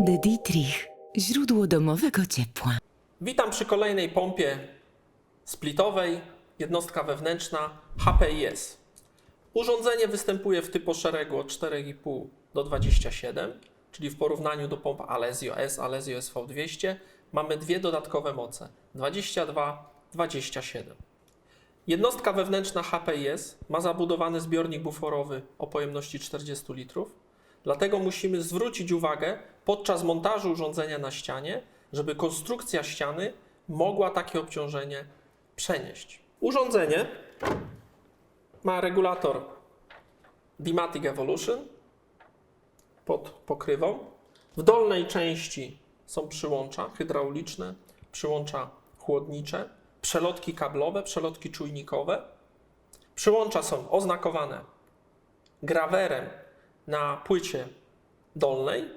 De Dietrich. Źródło domowego ciepła. Witam przy kolejnej pompie splitowej, jednostka wewnętrzna HPIS. Urządzenie występuje w typoszeregu od 4,5 do 27, czyli w porównaniu do pomp Alesio S, Alesio SV200 mamy dwie dodatkowe moce 22, 27. Jednostka wewnętrzna HPIS ma zabudowany zbiornik buforowy o pojemności 40 litrów, dlatego musimy zwrócić uwagę podczas montażu urządzenia na ścianie, żeby konstrukcja ściany mogła takie obciążenie przenieść. Urządzenie ma regulator Dematic Evolution pod pokrywą. W dolnej części są przyłącza hydrauliczne, przyłącza chłodnicze, przelotki kablowe, przelotki czujnikowe. Przyłącza są oznakowane grawerem na płycie dolnej.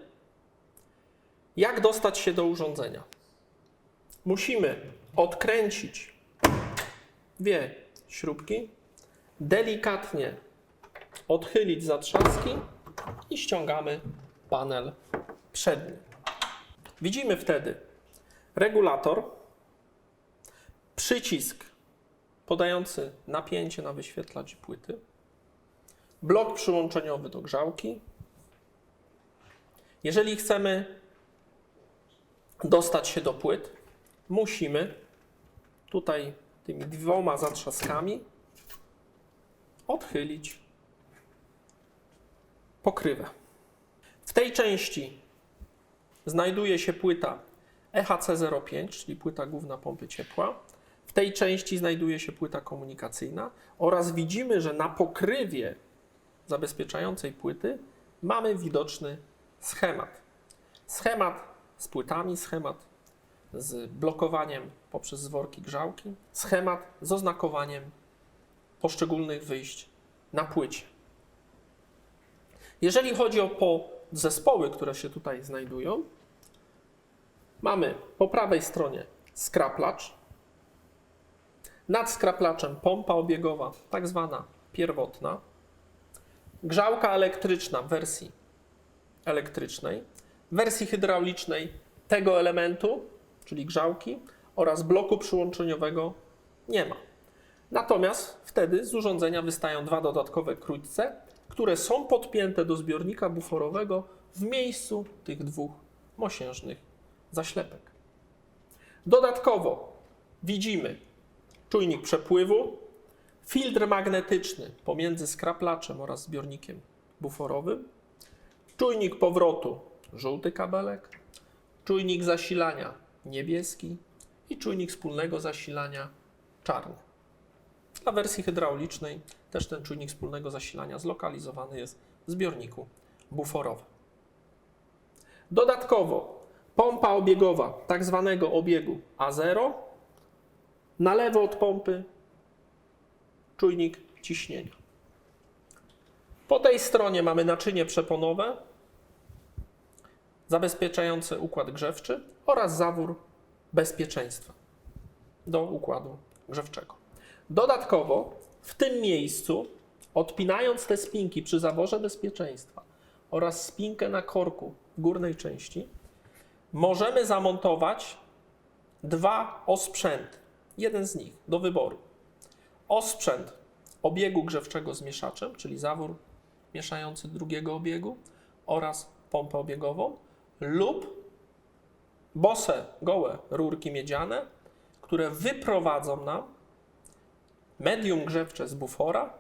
Jak dostać się do urządzenia? Musimy odkręcić dwie śrubki, delikatnie odchylić zatrzaski i ściągamy panel przedni. Widzimy wtedy regulator, przycisk podający napięcie na wyświetlacz płyty, blok przyłączeniowy do grzałki. Jeżeli chcemy dostać się do płyt, musimy tutaj tymi dwoma zatrzaskami odchylić pokrywę. W tej części znajduje się płyta E EHC05, czyli płyta główna pompy ciepła. W tej części znajduje się płyta komunikacyjna oraz widzimy, że na pokrywie zabezpieczającej płyty mamy widoczny schemat. Schemat z płytami, schemat z blokowaniem poprzez worki grzałki, schemat z oznakowaniem poszczególnych wyjść na płycie. Jeżeli chodzi o zespoły, które się tutaj znajdują, mamy po prawej stronie skraplacz, nad skraplaczem pompa obiegowa, tak zwana pierwotna, grzałka elektryczna w wersji elektrycznej, wersji hydraulicznej tego elementu, czyli grzałki, oraz bloku przyłączeniowego nie ma. Natomiast wtedy z urządzenia wystają dwa dodatkowe krótce, które są podpięte do zbiornika buforowego w miejscu tych dwóch mosiężnych zaślepek. Dodatkowo widzimy czujnik przepływu, filtr magnetyczny pomiędzy skraplaczem oraz zbiornikiem buforowym, czujnik powrotu żółty kabelek, czujnik zasilania niebieski i czujnik wspólnego zasilania czarny. Dla wersji hydraulicznej też ten czujnik wspólnego zasilania zlokalizowany jest w zbiorniku buforowym. Dodatkowo pompa obiegowa tak zwanego obiegu A0, na lewo od pompy czujnik ciśnienia. Po tej stronie mamy naczynie przeponowe zabezpieczające układ grzewczy oraz zawór bezpieczeństwa do układu grzewczego. Dodatkowo w tym miejscu, odpinając te spinki przy zaworze bezpieczeństwa oraz spinkę na korku w górnej części, możemy zamontować dwa osprzęty. Jeden z nich do wyboru. Osprzęt obiegu grzewczego z mieszaczem, czyli zawór mieszający drugiego obiegu oraz pompę obiegową lub bose, gołe rurki miedziane, które wyprowadzą nam medium grzewcze z bufora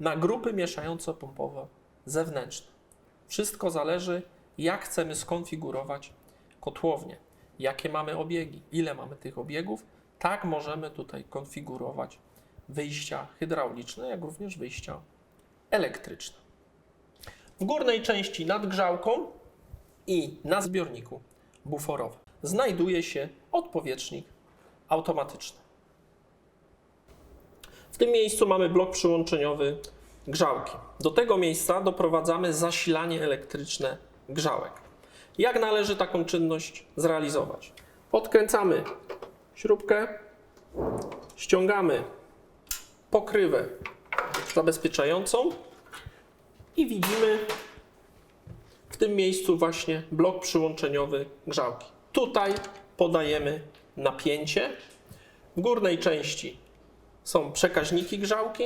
na grupy mieszająco-pompowe zewnętrzne. Wszystko zależy, jak chcemy skonfigurować kotłownię, jakie mamy obiegi, ile mamy tych obiegów. Tak możemy tutaj konfigurować wyjścia hydrauliczne, jak również wyjścia elektryczne. W górnej części nad grzałką i na zbiorniku buforowym znajduje się odpowietrznik automatyczny. W tym miejscu mamy blok przyłączeniowy grzałki. Do tego miejsca doprowadzamy zasilanie elektryczne grzałek. Jak należy taką czynność zrealizować? Odkręcamy śrubkę, ściągamy pokrywę zabezpieczającą i widzimy w tym miejscu właśnie blok przyłączeniowy grzałki. Tutaj podajemy napięcie. W górnej części są przekaźniki grzałki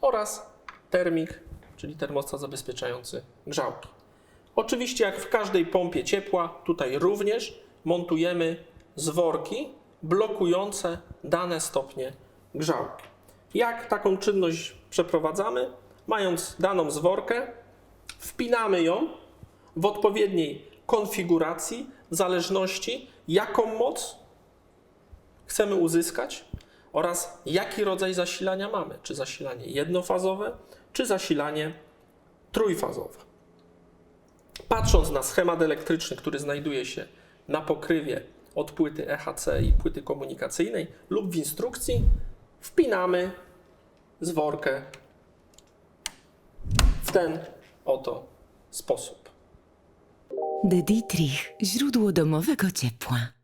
oraz termik, czyli termostat zabezpieczający grzałki. Oczywiście, jak w każdej pompie ciepła, tutaj również montujemy zworki blokujące dane stopnie grzałki. Jak taką czynność przeprowadzamy? Mając daną zworkę, wpinamy ją w odpowiedniej konfiguracji, w zależności jaką moc chcemy uzyskać oraz jaki rodzaj zasilania mamy. Czy zasilanie jednofazowe, czy zasilanie trójfazowe. Patrząc na schemat elektryczny, który znajduje się na pokrywie od płyty EHC i płyty komunikacyjnej lub w instrukcji, wpinamy zworkę w ten oto sposób. De Dietrich, źródło domowego ciepła.